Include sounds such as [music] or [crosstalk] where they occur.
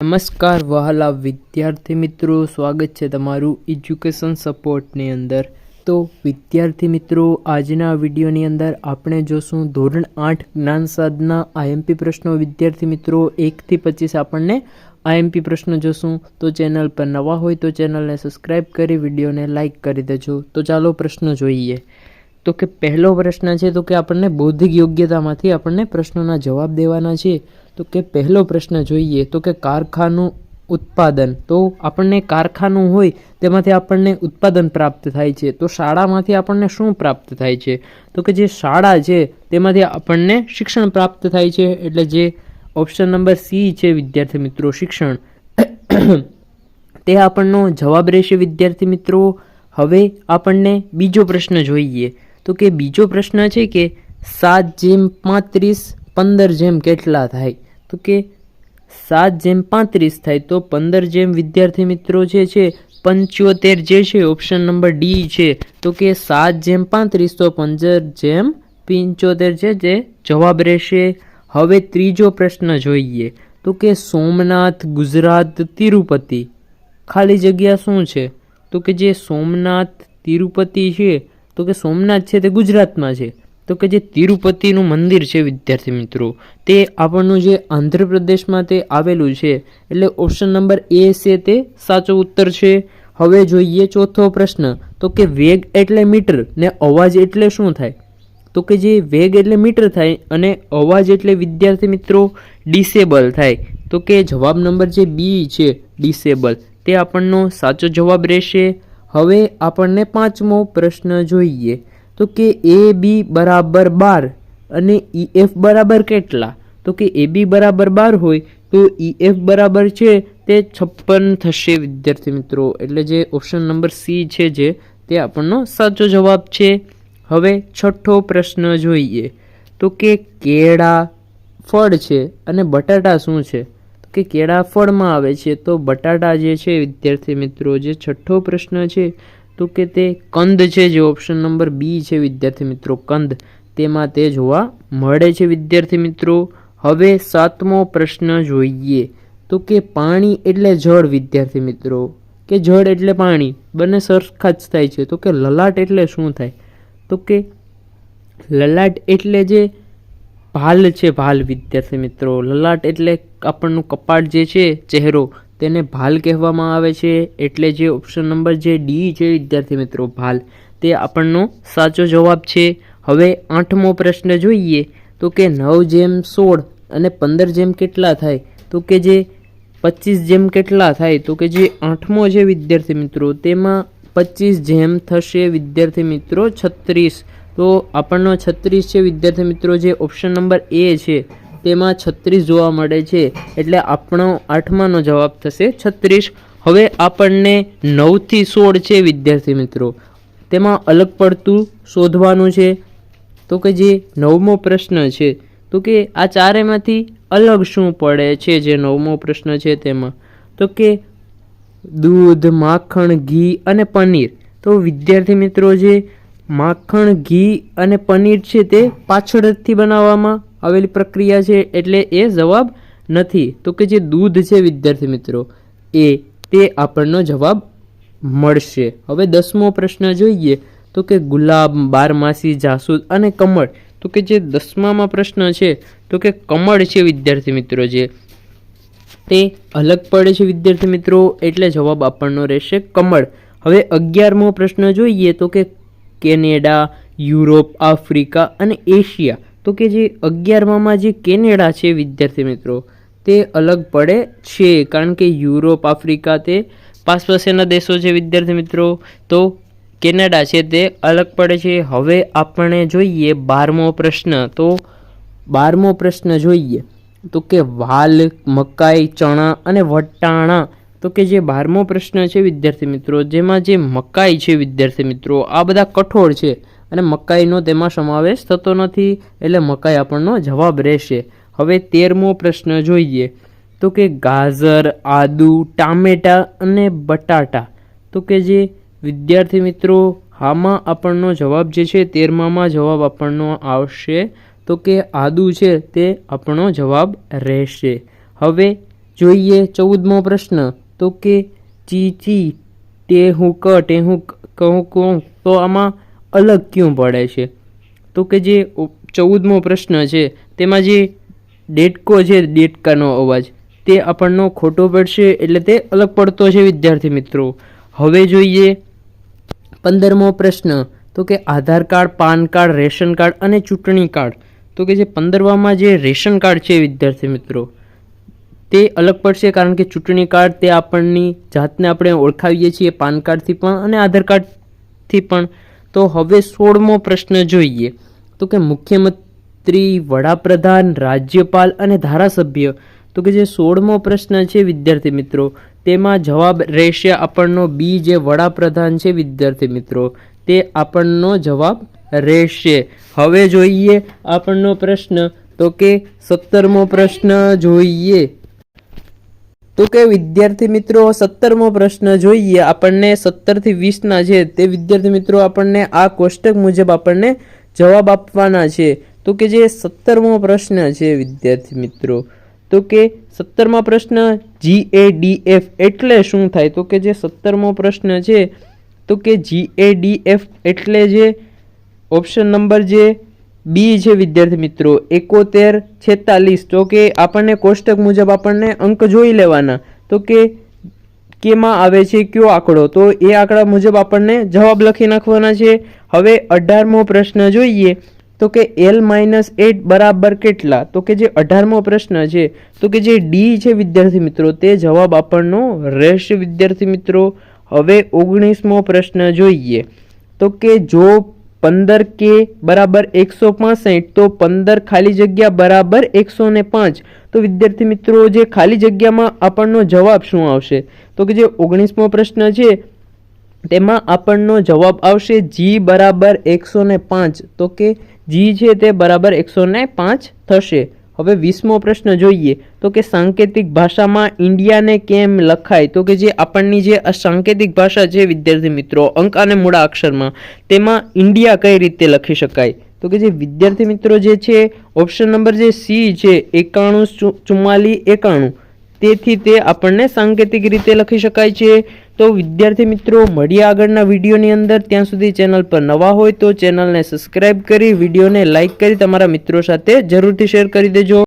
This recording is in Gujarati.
નમસ્કાર વહાલા વિદ્યાર્થી મિત્રો, સ્વાગત છે તમારું એજ્યુકેશન સપોર્ટની અંદર. તો વિદ્યાર્થી મિત્રો, આજના વિડીયોની અંદર આપણે જોશું ધોરણ આઠ જ્ઞાન સાધના આઈએમપી પ્રશ્નો. વિદ્યાર્થી મિત્રો, એકથી પચીસ આપણને આઈએમપી પ્રશ્નો જોશું. તો ચેનલ પર નવા હોય તો ચેનલને સબસ્ક્રાઈબ કરી, વિડીયોને લાઇક કરી દેજો. તો ચાલો પ્રશ્નો જોઈએ. તો કે પહેલો પ્રશ્ન છે તો કે આપણને બૌદ્ધિક યોગ્યતામાંથી આપણને પ્રશ્નોના જવાબ દેવાના છે. તો કે પહેલો પ્રશ્ન જોઈએ તો કે કારખાનું ઉત્પાદન. તો આપણને કારખાનું હોય તેમાંથી આપણને ઉત્પાદન પ્રાપ્ત થાય છે. તો શાળામાંથી આપણને શું પ્રાપ્ત થાય છે? તો કે જે શાળા છે તેમાંથી આપણને શિક્ષણ પ્રાપ્ત થાય છે. એટલે જે ઓપ્શન નંબર સી છે વિદ્યાર્થી મિત્રો, શિક્ષણ. [coughs] તે આપણનો જવાબ રહેશે વિદ્યાર્થી મિત્રો. હવે આપણને બીજો પ્રશ્ન જોઈએ. તો કે બીજો પ્રશ્ન છે કે સાત જેમ પાંત્રીસ, પંદર જેમ કેટલા થાય? તો કે સાત જેમ પાંત્રીસ થાય તો પંદર જેમ વિદ્યાર્થી મિત્રો જે છે, પંચોતેર જે છે ઓપ્શન નંબર ડી છે. તો કે સાત જેમ પાંત્રીસ તો પંદર જેમ પંચોતેર છે, જે જવાબ રહેશે. હવે ત્રીજો પ્રશ્ન જોઈએ. તો કે સોમનાથ, ગુજરાત, તિરુપતિ ખાલી જગ્યા શું છે? તો કે જે સોમનાથ, તિરુપતિ છે, તો કે સોમનાથ છે તે ગુજરાતમાં છે. તો કે જે તિરુપતિનું મંદિર છે, વિદ્યાર્થી મિત્રો, તે આપણનું જે આંધ્રપ્રદેશમાં તે આવેલું છે, એટલે ઓપ્શન નંબર એ છે તે સાચો ઉત્તર છે. હવે જોઈએ ચોથો પ્રશ્ન, તો કે વેગ એટલે મીટર ને અવાજ એટલે શું થાય? તો કે જે વેગ એટલે મીટર થાય અને અવાજ એટલે, વિદ્યાર્થી મિત્રો, ડિસેબલ થાય. તો કે જવાબ નંબર જે બી છે, ડિસેબલ, તે આપણનો સાચો જવાબ રહેશે. હવે આપણને પાંચમો પ્રશ્ન જોઈએ. તો કે એ બી બરાબર બાર અને ઈ એફ બરાબર કેટલા? તો કે એ બી બરાબર બાર હોય તો ઈ એફ બરાબર છે તે છપ્પન થશે, વિદ્યાર્થી મિત્રો. એટલે જે ઓપ્શન નંબર સી છે જે, તે આપણનો સાચો જવાબ છે. હવે છઠ્ઠો પ્રશ્ન જોઈએ. તો કે કેળા ફળ છે અને બટાટા શું છે? કે કેળા ફળમાં આવે છે. તો બટાટા જે છે, વિદ્યાર્થી મિત્રો, જે છઠ્ઠો પ્રશ્ન છે તો કે તે કંદ છે જે ઓપ્શન નંબર બી છે, વિદ્યાર્થી મિત્રો. કંદ તેમાં તે જોવા મળે છે, વિદ્યાર્થી મિત્રો. હવે સાતમો પ્રશ્ન જોઈએ. તો કે પાણી એટલે જળ, વિદ્યાર્થી મિત્રો. કે જળ એટલે પાણી. બંને સરખા જ થાય છે. તો કે લલાટ એટલે શું થાય? તો કે લલાટ એટલે જે ભાલ છે, ભાલ, વિદ્યાર્થી મિત્રો. લલાટ એટલે આપણનું કપાળ જે છે, ચહેરો. તેને ભાલ કહેવામાં આવે છે. એટલે જે ઓપ્શન નંબર જે ડી છે, વિદ્યાર્થી મિત્રો, ભાલ, તે આપણનો સાચો જવાબ છે. હવે આઠમો પ્રશ્ન જોઈએ. તો કે નવ જેમ સોળ અને પંદર જેમ કેટલા થાય? તો કે જે પચીસ જેમ કેટલા થાય? તો કે જે આઠમો છે, વિદ્યાર્થી મિત્રો, તેમાં પચીસ જેમ થશે, વિદ્યાર્થી મિત્રો, છત્રીસ. તો આપણનો છત્રીસ છે, વિદ્યાર્થી મિત્રો, જે ઓપ્શન નંબર એ છે તેમાં છત્રીસ જોવા મળે છે એટલે આપણો આઠમાનો જવાબ થશે છત્રીસ. હવે આપણને નવથી સોળ છે, વિદ્યાર્થી મિત્રો. તેમાં અલગ પડતું શોધવાનું છે. તો કે જે નવમો પ્રશ્ન છે, તો કે આ ચારેમાંથી અલગ શું પડે છે, જે નવમો પ્રશ્ન છે તેમાં? તો કે દૂધ, માખણ, ઘી અને પનીર. તો વિદ્યાર્થી મિત્રો, જે માખણ, ઘી અને પનીર છે તે પાછળથી બનાવવામાં આવેલી પ્રક્રિયા છે એટલે એ જવાબ નથી. તો કે જે દૂધ છે, વિદ્યાર્થી મિત્રો, એ તે આપણનો જવાબ મળશે. હવે દસમો પ્રશ્ન જોઈએ. તો કે ગુલાબ, બારમાસી, જાસૂદ અને કમળ. તો કે જે દસમામાં પ્રશ્ન છે, તો કે કમળ છે, વિદ્યાર્થી મિત્રો, જે તે અલગ પડે છે, વિદ્યાર્થી મિત્રો, એટલે જવાબ આપણનો રહેશે કમળ. હવે અગિયારમો પ્રશ્ન જોઈએ. તો કે કેનેડા, યુરોપ, આફ્રિકા અને એશિયા. તો કે જે અગિયારમામાં જે કેનેડા છે, વિદ્યાર્થી મિત્રો, તે અલગ પડે છે, કારણ કે યુરોપ, આફ્રિકા તે પાસપાસેના દેશો છે, વિદ્યાર્થી મિત્રો. તો કેનેડા છે તે અલગ પડે છે. હવે આપણે જોઈએ બારમો પ્રશ્ન. તો બારમો પ્રશ્ન જોઈએ. તો કે વાલ, મકાઈ, ચણા અને વટાણા. તો કે જે બારમો પ્રશ્ન છે, વિદ્યાર્થી મિત્રો, જેમાં જે મકાઈ છે, વિદ્યાર્થી મિત્રો, આ બધા કઠોળ છે. અને મકાઈનો તેમાં સમાવેશ થતો નથી, એટલે મકાઈ આપણનો જવાબ રહેશે. હવે તેરમો પ્રશ્ન જોઈએ. તો કે ગાજર, આદુ, ટામેટા અને બટાટા. તો કે જે વિદ્યાર્થી મિત્રો આમાં આપણનો જવાબ જે છે, તેરમામાં જવાબ આપણનો આવશે. તો કે આદુ છે, તે આપણો જવાબ રહેશે. હવે જોઈએ ચૌદમો પ્રશ્ન. તો કે ચી ચી ટેહું ક ટેહું કહું કહું. તો આમાં અલગ ક્યું પડે છે? તો કે જે ચૌદમો પ્રશ્ન છે, તેમાં જે ડેટકો છે, ડેટકાનો અવાજ, તે આપણનો ખોટો પડશે એટલે તે અલગ પડતો છે, વિદ્યાર્થી મિત્રો. હવે જોઈએ પંદરમો પ્રશ્ન, તો કે Aadhaar card, PAN card, ration card અને ચૂંટણી કાર્ડ. તો કે જે પંદરમામાં જે રેશન કાર્ડ છે, વિદ્યાર્થી મિત્રો, તે અલગ પડશે કારણ કે ચૂંટણી કાર્ડ તે આપણની જાતને આપણે ઓળખાવીએ છીએ, પાન કાર્ડથી પણ અને આધાર કાર્ડથી પણ. તો હવે સોળમો પ્રશ્ન જોઈએ. તો કે મુખ્યમંત્રી, વડાપ્રધાન, રાજ્યપાલ અને ધારાસભ્ય, તો કે જે સોળમો પ્રશ્ન છે વિદ્યાર્થી મિત્રો, તેમાં જવાબ રહેશે આપણનો બી જે વડાપ્રધાન છે વિદ્યાર્થી મિત્રો, તે આપણનો જવાબ રહેશે. હવે જોઈએ આપણનો પ્રશ્ન, તો કે સત્તરમો પ્રશ્ન જોઈએ. તો કે વિદ્યાર્થી મિત્રો, સત્તરમો પ્રશ્ન જોઈએ. આપણને સત્તરથી વીસના છે. તે વિદ્યાર્થી મિત્રો, આપણને આ કોષ્ટક મુજબ આપણને જવાબ આપવાના છે. તો કે જે સત્તરમો પ્રશ્ન છે વિદ્યાર્થી મિત્રો, તો કે સત્તરમો પ્રશ્ન જી એ ડી એફ એટલે શું થાય? તો કે જે સત્તરમો પ્રશ્ન છે, તો કે જી એ ડી એફ એટલે જે ઓપ્શન નંબર જે બી છે, વિદ્યાર્થી મિત્રો, એકોતેર છેતાલીસ. તો કે આપણને કોષ્ટક મુજબ આપણને અંક જોઈ લેવાના. તો કે કેમાં આવે છે, કયો આંકડો? તો એ આંકડા મુજબ આપણને જવાબ લખી નાખવાના છે. હવે અઢારમો પ્રશ્ન જોઈએ. તો કે એલ માઇનસ એટ બરાબર કેટલા? તો કે જે અઢારમો પ્રશ્ન છે, તો કે જે ડી છે, વિદ્યાર્થી મિત્રો, તે જવાબ આપણનો રહેશે, વિદ્યાર્થી મિત્રો. હવે ઓગણીસમો પ્રશ્ન જોઈએ. તો કે જો પંદર કે બરાબર એકસો પાસઠ, તો પંદર ખાલી જગ્યા બરાબર એકસો ને પાંચ. તો વિદ્યાર્થી મિત્રો, જે ખાલી જગ્યામાં આપણનો જવાબ શું આવશે? તો કે જે ઓગણીસમો પ્રશ્ન છે, તેમાં આપણનો જવાબ આવશે જી બરાબર એકસો ને પાંચ. તો કે જી છે તે બરાબર એકસો ને પાંચ થશે. હવે વીસમો પ્રશ્ન જોઈએ તો કે સાંકેતિક ભાષામાં ઇન્ડિયાને કેમ લખાય? તો કે જે આપણની જે સાંકેતિક ભાષા છે વિદ્યાર્થી મિત્રો, અંક અને મૂળા અક્ષરમાં, તેમાં ઇન્ડિયા કઈ રીતે લખી શકાય? તો કે જે વિદ્યાર્થી મિત્રો જે છે ઓપ્શન નંબર જે સી છે, એકાણું ચુ- ચુમ્માલીસ એકાણું. તેથી તે આપણને સાંકેતિક રીતે લખી શકાય છે. તો વિદ્યાર્થી મિત્રો, મળીએ આગળના વિડીયોની અંદર. ત્યાં સુધી ચેનલ પર નવા હોય તો ચેનલને સબસ્ક્રાઈબ કરી, વિડીયોને લાઇક કરી તમારા મિત્રો સાથે જરૂરથી શેર કરી દેજો.